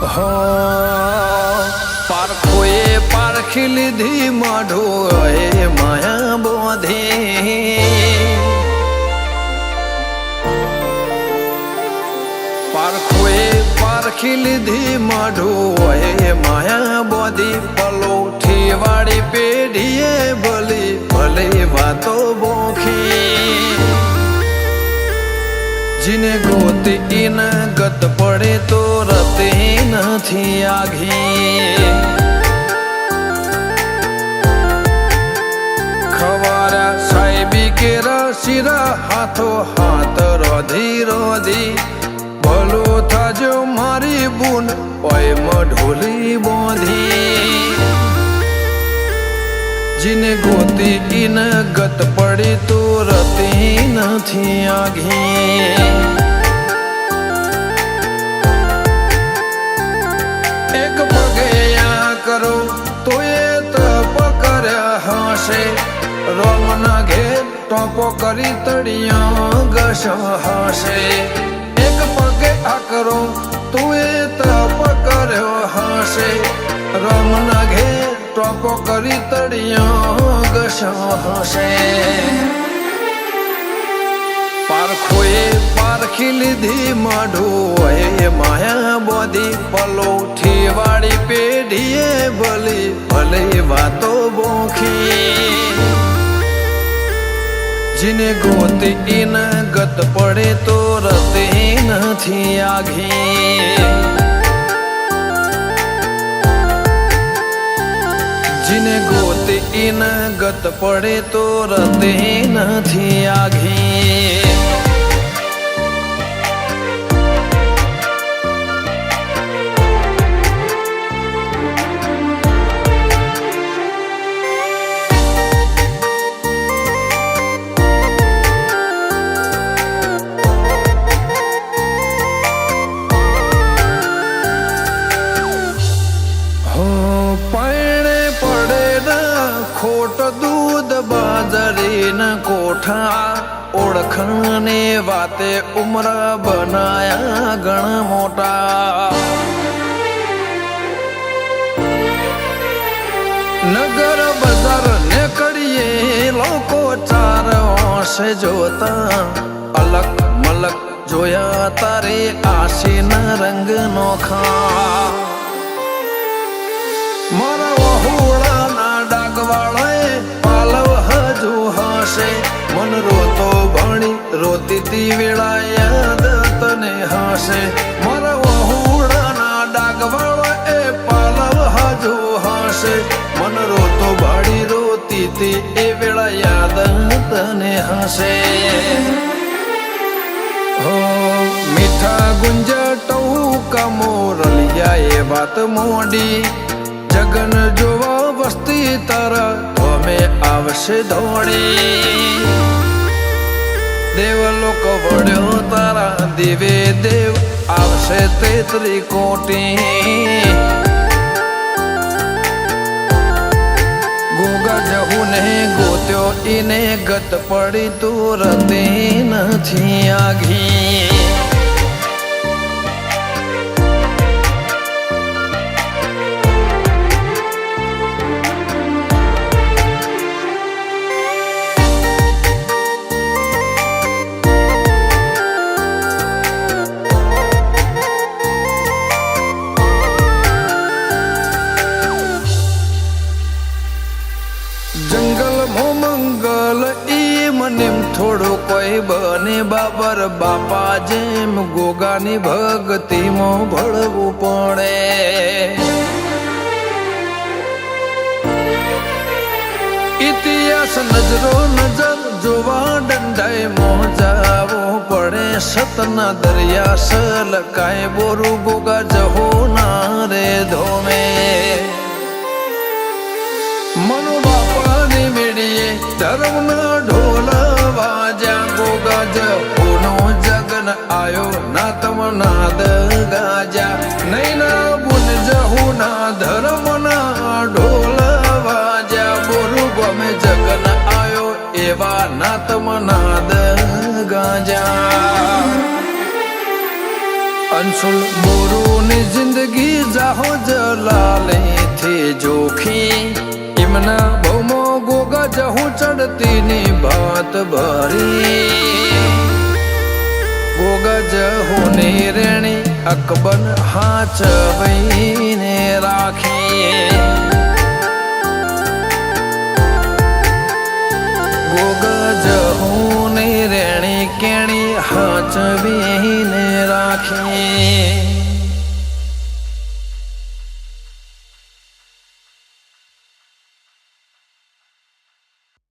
હો પારખોએ પારખી લીધી માઢો એ માયા બોધે. પારખોએ પારખી લીધી માઢો એ માયા બોધી. પલોઠી વાળી પેઢીએ ભલી, ભલે વાતો બોખી. જીને ગોતી ના ગત પડે તો રતે નથી આઘી ખવારા સાહેબી કે રસીરા હાથો હાથ રોધી રોધી, ભલો થાજો મારી બુન ઓય ઢોલી બોધી. જીને ગોતી ઇન ગત પડી તો રતી નથી આઘી હશે રોમના ઘેર ટોપો કરી તળિયા ઘસ હશે એક પગે આકરો તું એ તપ કર્યો હશે રોમના ઘેર ટોપો કરી તળિયા ઘસ હશે પારખોએ પારખી લીધી માઢો એ માયા બોધી. પલોઠી વાળી પેઢીએ ભલી ભલે વાતો બોખી જીને ગોત ઈન ગત પડે તો રતે નથી આઘી. જીને ગોત ઈન ગત પડે તો રતે નથી આઘી. કોઠા ઓળખને વાતે ઉમર બનાયા ગણ મોટા. નગર બજાર નીકળીએ લોકો ચાર ઓશે જોતા. અલગ મલક જોયા તારે આશીના રંગ નોખા મારા પાલવ હજુ હશે મન રોતો ભણી રોતી તી વેળા યાદ તને હશે. મારા વહુડાના ડાગવાળાએ પાલવ હજુ હશે. મન રોતો ભણી રોતી તી એ વેળા યાદ તને હશે. હો, મીઠા ગુંજા ટહુકા મોરલિયા એ વાત મોડી. જગન જોવા વસ્તી તારા અમે આવશે દોડી. દેવ લોકો વળ્યો તારા, દેવે દેવ આવશે તેતરી કોટી. ગોગા જહુ ને ગોત્યો ઈને ગત પડી તું રતી નથી આઘી જંગલ મો મંગલ, ઈ મને થોડો કોઈ બને. બાબર બાપા જેમ ગોગાની ભક્તિમાં ભળવું પડે. ઇતિહાસ નજરો નજર જોવા દંડાય મોજાવો પડે. સતના દરિયા સલકાય બોરું ગોગા જહો ના રે ધોમે. મનો ધર્મના ઢોલ વાજા ગોગા ઓનો જગન આયો ના તમ નાદ ગાજા નૈના બુન જહુ ના ધર્મના ઢોલ વાજા બોરુ ગમે જગન આયો એવા ના તમ નાદ ગાજા અંશુલ બોરુની જિંદગી જાહો જલાલે થી જોખી. એમના બહુમો ચડતી ની ભાત ભરી. ગોગજ હું રેણી અકબન હાચવીને રાખી ગોગજ હું રેણી કેણી હાચવીને રાખી